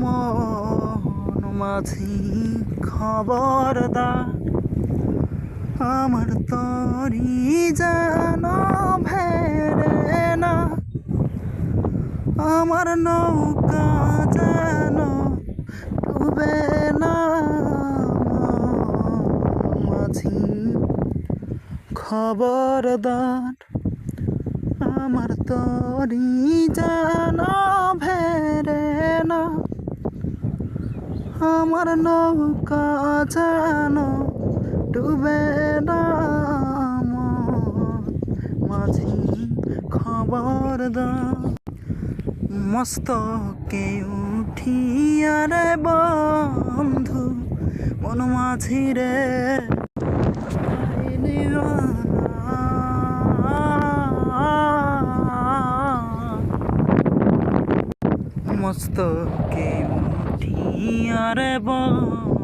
মন মাঝি খবরদার। আমার তরি যেন ভেড়ে না, আমার নৌকা যেন ডুবে না। মাঝি খবরদার, আমার তরি যেন ভেড়ে না আমার নৌকা যেন ডুবে মাঝি খবরদার মস্তকে উঠিয়া রে বন্ধু মন মাঝি রে। মস্তকে উঠিয়া রে বন্ধু